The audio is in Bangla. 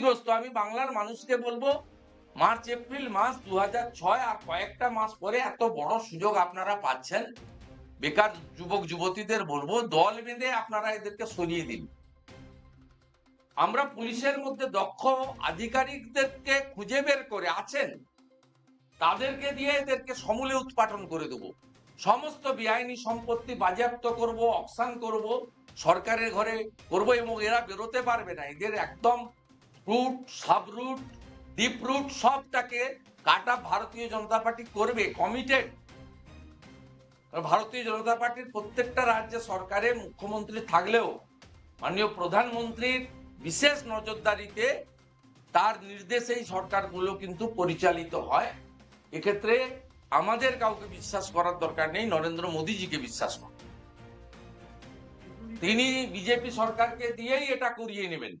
ক্ষতিগ্রস্ত। আমি বাংলার মানুষকে বলব, মার্চ, এপ্রিল মাস দু আর কয়েকটা মাস পরে এত বড় সুযোগ আপনারা পাচ্ছেন। বেকার যুবক, যুবতীদের বলব, দল বেঁধে আপনারা এদেরকে সরিয়ে দিন। আমরা পুলিশের মধ্যে দক্ষ আধিকারিকদেরকে খুঁজে বের করে আছেন, তাদেরকে দিয়ে এদেরকে সমূলে উৎপাটন করে দেব। সমস্ত বেআইনি সম্পত্তি বাজেয়াপ্ত করব অকসান করব, সরকারের ঘরে করব এবং এরা বেরোতে পারবে না। এদের একদম root sub root deep root সবটাকে কাটা ভারতীয় জনতা পার্টি করবে কমিটেড ভারতীয় জনতা পার্টির প্রত্যেকটা রাজ্যে সরকারে মুখ্যমন্ত্রী থাকলেও, মাননীয় প্রধানমন্ত্রীর বিশেষ নজরদারিতে তার নির্দেশেই সরকারগুলো কিন্তু পরিচালিত হয়। এক্ষেত্রে আমাদের কাউকে বিশ্বাস করার দরকার নেই, নরেন্দ্র মোদীজিকে বিশ্বাস করুন তিনি বিজেপি সরকারকে দিয়েই এটা করিয়ে নেবেন।